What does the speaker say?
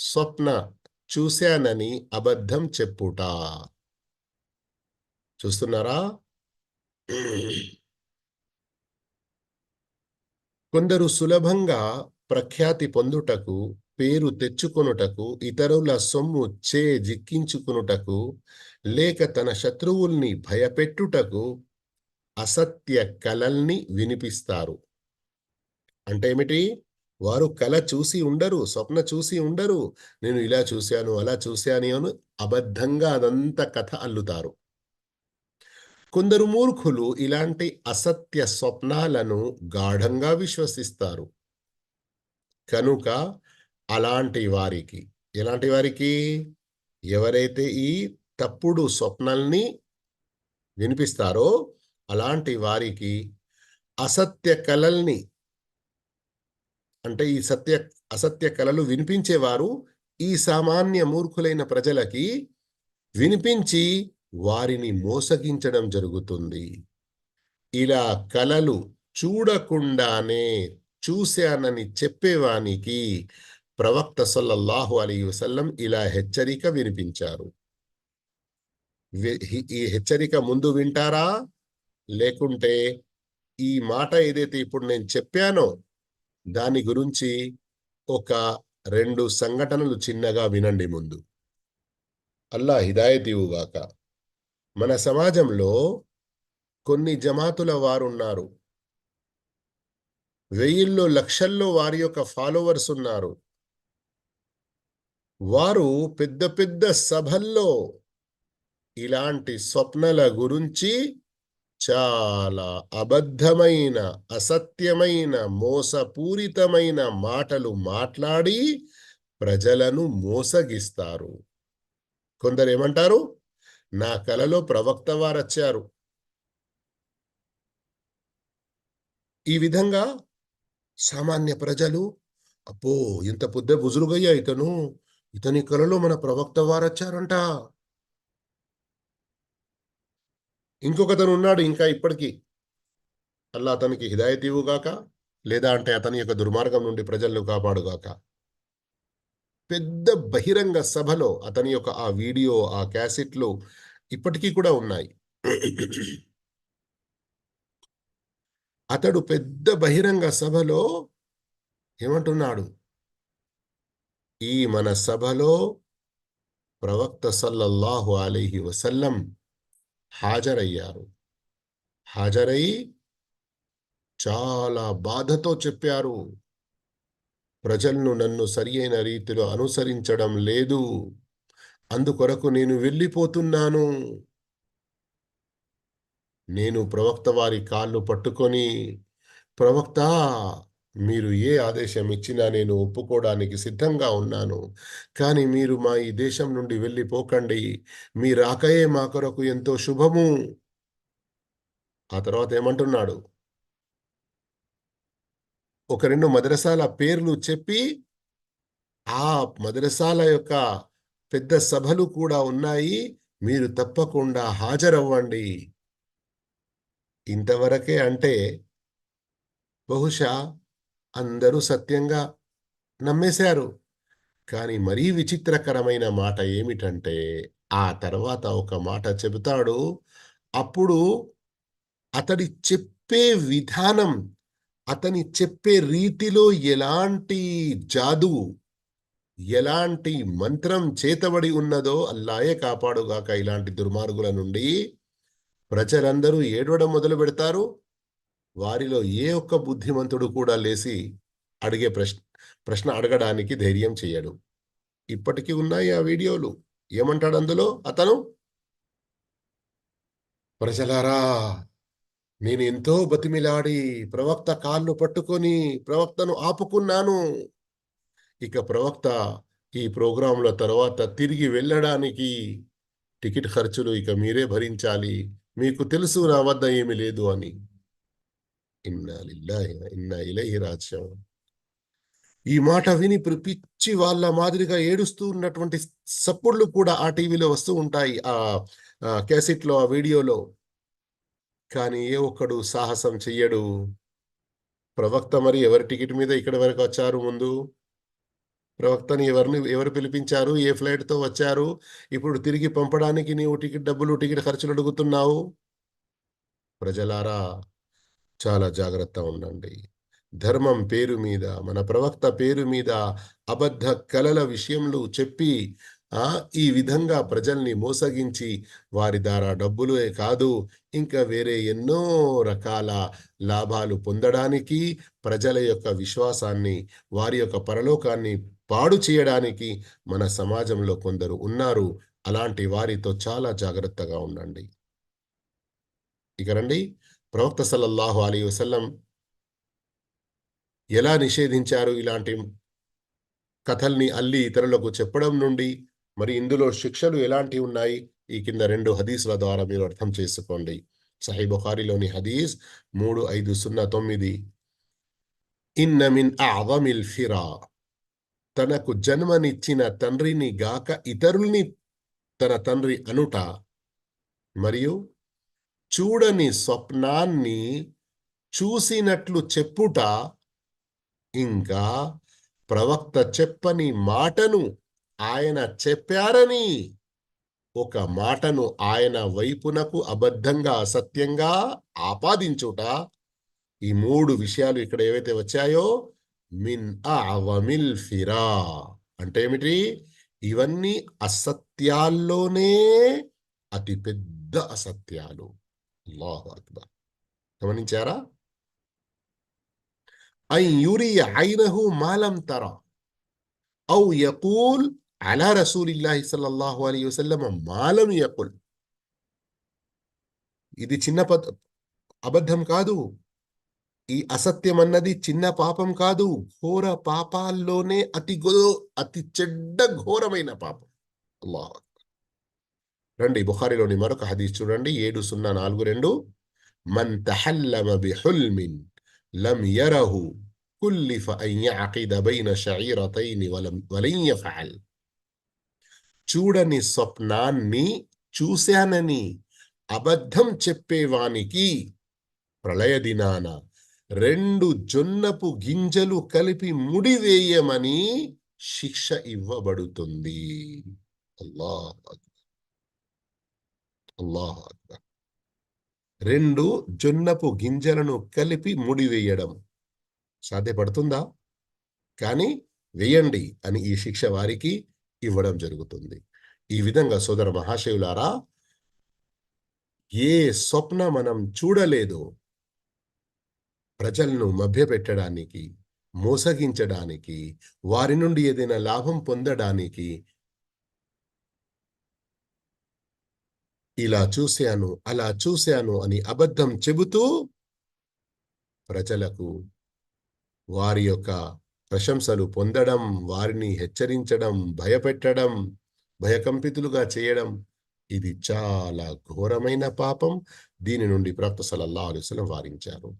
స్వప్న చూశానని అబద్ధం చెప్పుట. చూస్తున్నారా? కొందరు సులభంగా ప్రఖ్యాతి పొందుటకు పేరు తెచ్చుకొనుటకు ఇతరుల సొమ్ము చే జిక్కించుకునుటకు లేక తన శత్రువుల్ని భయపెట్టుటకు అసత్య కలల్ని వినిపిస్తారు. అంటే ఏమిటి? వారు కల చూసి ఉండరు స్వప్న చూసి ఉండరు. నేను ఇలా చూశాను అలా చూశాను అని అబద్ధంగా అదంతా కథ అల్లుతారు. కొందరు మూర్ఖులు ఇలాంటి అసత్య స్వప్నాలను గాఢంగా విశ్వసిస్తారు. కనుక అలాంటి వారికి ఎలాంటి వారికి? ఎవరైతే ఈ తప్పుడు స్వప్నాల్ని వినిపిస్తారో అలాంటి వారికి అసత్య కళల్ని అంటే ఈ సత్య అసత్య కళలు వినిపించేవారు ఈ సామాన్య మూర్ఖులైన ప్రజలకి వినిపించి వారిని మోసగించడం జరుగుతుంది. ఇలా కలలు చూడకుండానే చూశానని చెప్పేవానికి ప్రవక్త సల్లల్లాహు అలీ వసల్లం ఇలా హెచ్చరిక వినిపించారు. ఈ హెచ్చరిక ముందు వింటారా? లేకుంటే ఈ మాట ఏదైతే ఇప్పుడు నేను చెప్పానో దాని గురించి ఒక రెండు సంఘటనలు చిన్నగా వినండి ముందు. అల్లా హిదాయతివుగాక మన సమాజంలో కొన్ని జమాతుల వారున్నారు. వెయ్యిల్లో లక్షల్లో వారి యొక్క ఫాలోవర్స్ ఉన్నారు. వారు పెద్ద పెద్ద సభల్లో ఇలాంటి స్వప్నల గురించి చాలా అబద్ధమైన అసత్యమైన మోసపూరితమైన మాటలు మాట్లాడి ప్రజలను మోసగిస్తారు. కొందరు ఏమంటారు? నా కలలో ప్రవక్త వారొచ్చారు. ఈ విధంగా సామాన్య ప్రజలు అప్పో ఇంత పొద్దు బుజురుగయ్యా ఇతను ఇతని కలలో మన ప్రవక్త వారొచ్చారంట. ఇంకొకతను ఉన్నాడు ఇంకా ఇప్పటికీ. అల్లా అతనికి హిదాయత్ ఇవ్వుగాక లేదా అంటే అతని యొక్క దుర్మార్గం నుండి ప్రజలను కాపాడుగాక. పెద్ద బహిరంగ సభలో అతని యొక్క ఆ వీడియో ఆ క్యాసెట్లు ఇప్పటికీ కూడా ఉన్నాయి. అతడు పెద్ద బహిరంగ సభలో ఏమంటున్నాడు? ఈ మన సభలో ప్రవక్త సల్లల్లాహు అలీహి వసల్లం హాజరయ్యారు. హాజరై చాలా బాధతో చెప్పారు. ప్రజలను నన్ను సరియైన రీతిలో అనుసరించడం లేదు. అందుకొరకు నేను వెళ్ళిపోతున్నాను. నేను ప్రవక్త వారి కాళ్ళు పట్టుకొని ప్రవక్త మీరు ఏ ఆదేశం ఇచ్చినా నేను ఒప్పుకోవడానికి సిద్ధంగా ఉన్నాను. కానీ మీరు మా ఈ దేశం నుండి వెళ్ళిపోకండి. మీ రాకయే మా కొరకు ఎంతో శుభము. ఆ తర్వాత ఏమంటున్నాడు? ఒక రెండు మదరసాల పేర్లు చెప్పి ఆ మదరసాల యొక్క పెద్ద సభలు కూడా ఉన్నాయి. మీరు తప్పకుండా హాజరవ్వండి. ఇంతవరకే అంటే బహుశా అందరూ సత్యంగా నమ్మేశారు. కానీ మరీ విచిత్రకరమైన మాట ఏమిటంటే ఆ తర్వాత ఒక మాట చెబుతాడు. అప్పుడు అతడి చెప్పే విధానం అతని చెప్పే రీతిలో ఎలాంటి జాదు ఎలాంటి మంత్రం చేతబడి ఉన్నదో అల్లాయే కాపాడుగాక ఇలాంటి దుర్మార్గుల నుండి ప్రజలందరూ ఏడవడం మొదలు పెడతారు వారిలో ఏ ఒక్క బుద్ధిమంతుడు కూడా లేచి అడిగే ప్రశ్న ప్రశ్న అడగడానికి ధైర్యం చేయడు. ఇప్పటికీ ఉన్నాయి ఆ వీడియోలు. ఏమంటాడు అందులో అతను? ప్రజలారా నేను ఎంతో బతిమిలాడి ప్రవక్త కాళ్ళు పట్టుకొని ప్రవక్తను ఆపుకున్నాను. ఇక ప్రవక్త ఈ ప్రోగ్రాంల తర్వాత తిరిగి వెళ్ళడానికి టికెట్ ఖర్చులు ఇక మీరే భరించాలి. మీకు తెలుసు నా వద్ద ఏమి లేదు అని. ఇన్నా ఇన్నా రాజ్యం ఈ మాట విని పిచ్చి వాళ్ళ మాదిరిగా ఏడుస్తూ ఉన్నటువంటి సప్పుళ్ళు కూడా ఆ టీవీలో వస్తూ ఉంటాయి ఆ క్యాసెట్లో ఆ వీడియోలో. కానీ ఏ ఒక్కడు సాహసం చెయ్యడు. ప్రవక్త మరి ఎవరి టికెట్ మీద ఇక్కడ వరకు వచ్చారు ముందు? ప్రవక్తని ఎవరిని ఎవరు పిలిపించారు? ఏ ఫ్లైట్తో వచ్చారు? ఇప్పుడు తిరిగి పంపడానికి నీవు టికెట్ డబ్బులు టికెట్ ఖర్చులు అడుగుతున్నావు? ప్రజలారా చాలా జాగ్రత్త ఉండండి. ధర్మం పేరు మీద మన ప్రవక్త పేరు మీద అబద్ధ కలల విషయంలో చెప్పి ఈ విధంగా ప్రజల్ని మోసగించి వారి ద్వారా డబ్బులే కాదు ఇంకా వేరే ఎన్నో రకాల లాభాలు పొందడానికి ప్రజల యొక్క విశ్వాసాన్ని వారి యొక్క పరలోకాన్ని పాడు చేయడానికి మన సమాజంలో కొందరు ఉన్నారు. అలాంటి వారితో చాలా జాగ్రత్తగా ఉండండి. ఇక రండి. ప్రవక్త సల్లల్లాహు అలీ వసల్లం ఎలా నిషేధించారు ఇలాంటి కథల్ని అల్లి ఇతరులకు చెప్పడం నుండి? మరి ఇందులో శిక్షలు ఎలాంటివి ఉన్నాయి? ఈ కింద రెండు హదీసుల ద్వారా మీరు అర్థం చేసుకోండి. సహీ బుఖారిలోని హదీస్ మూడు ఐదు సున్నా తొమ్మిది. ఇన్న మిన్ అవమిల్ ఫిరా. తనకు జన్మనిచ్చిన తండ్రిని గాక ఇతరుల్ని తన తండ్రి అనుట మరియు చూడని స్వప్నాన్ని చూసినట్లు చెప్పుట ఇంకా ప్రవక్త చెప్పని మాటను ఆయన చెప్పారని. ఒక మాటను ఆయన వైపునకు అబద్ధంగా అసత్యంగా ఆపాదించుట. ఈ మూడు విషయాలు ఇక్కడ ఏవైతే వచ్చాయో మిన్ అవమిల్ ఫిరా అంటే ఏమిటి? ఇవన్నీ అసత్యాల్లోనే అతి పెద్ద అసత్యాలు. అల్లాహు అక్బర్. గమనించారా? ఐ యూరి ఐనహు మాలం తర. ఔ యకూల్ అలా రసూలిల్లాహి సల్లల్లాహు అలీ వసల్లం మాలం యకుల్. ఇది చిన్న పద అబద్ధం కాదు. ఈ అసత్యం అన్నది చిన్న పాపం కాదు. ఘోర పాపాల్లోనే అతి గో అతి చెడ్డ ఘోరమైన పాపం. అల్లాహ్ రండి బుఖారిలోని మరొక హదీస్ చూడండి. ఏడు సున్నా నాలుగు రెండు. మన్ తహల్లమ బిహుల్మిన్ లమ్ యరహు కుల్లిఫ అన్ బైన షైరతైని వలం వలన్ యఫఅల్ చూడని స్వప్నాన్ని చూశానని అబద్ధం చెప్పేవానికి ప్రళయ దినాన రెండు జొన్నపు గింజలు కలిపి ముడివేయమని శిక్ష ఇవ్వబడుతుంది. అల్లాహ్ అల్లాహ్ అక్బర్. రెండు జొన్నపు గింజలను కలిపి ముడివేయడం సాధ్యపడుతుందా? కానీ వేయండి అని ఈ శిక్ష వారికి ఇవ్వడం జరుగుతుంది. ఈ విధంగా సోదర మహాశయులారా ఏ స్వప్న మనం చూడలేదో ప్రజలను మభ్యపెట్టడానికి మోసగించడానికి వారి నుండి ఏదైనా లాభం పొందడానికి ఇలా చూశాను అలా చూశాను అని అబద్ధం చెబుతూ ప్రజలకు వారి యొక్క ప్రశంసలు పొందడం వారిని హెచ్చరించడం భయపెట్టడం భయకంపితులుగా చేయడం ఇది చాలా ఘోరమైన పాపం. దీని నుండి ప్రవక్త సలల్లాహు అలైహి వారించారు.